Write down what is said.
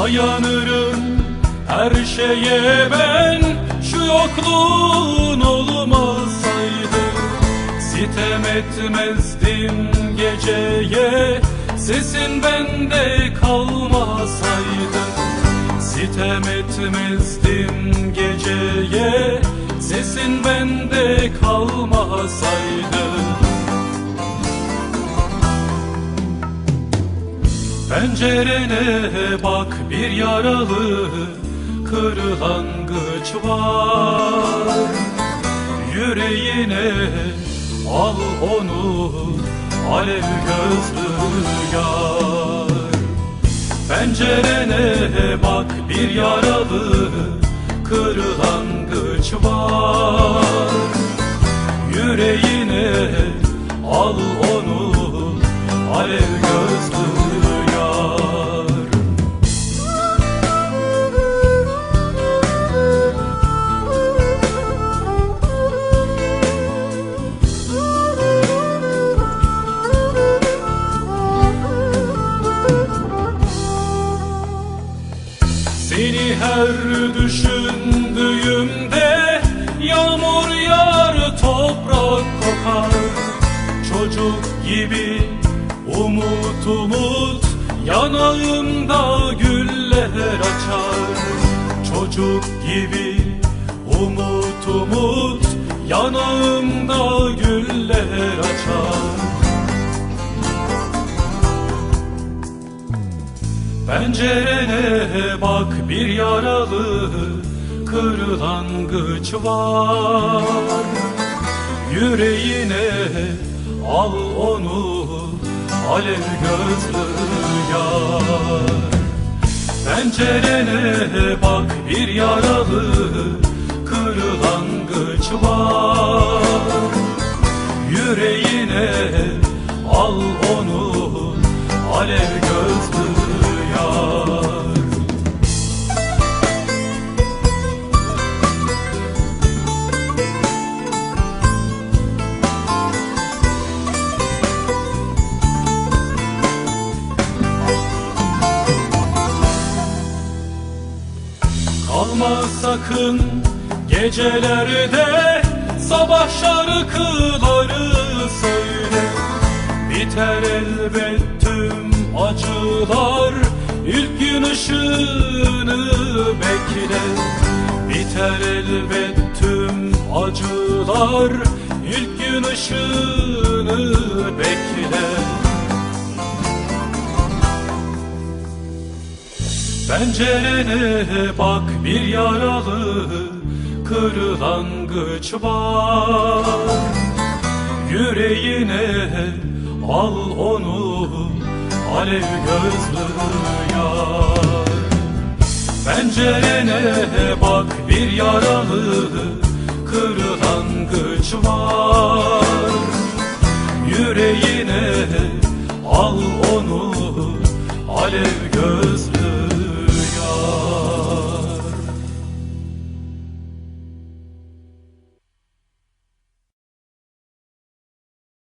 Dayanırım her şeye ben. Şu yokluğun olmasaydı Sitem etmezdim geceye. Sesin bende kalmasaydı Sitem etmezdim geceye. Sesin bende kalmasaydı Pencerene bak bir yaralı kırlangıç var. Yüreğine al onu alev gözlü yar. Pencerene bak bir yaralı kırlangıç var. Yüreğine al onu alev gözlü her düşündüğümde Yağmur yağar toprak kokar. Çocuk gibi umut umut Yanağımda güller açar. Çocuk gibi umut umut Yanağımda güller açar Pencerene bak bir yaralı kırlangıç var. Yüreğine al onu alev gözlü yar. Pencerene bak bir yaralı kırlangıç var. Yüreğine al onu alev Kalma sakın gecelerde sabah şarkıları söyle. Biter elbet tüm acılar ilk gün ışığını bekle. Biter elbet tüm acılar ilk gün ışığını bekle Pencerene bak bir yaralı kırlangıç var. Yüreğine al onu alev gözlü yar. Pencerene bak bir yaralı kırlangıç var. Yüreğine al onu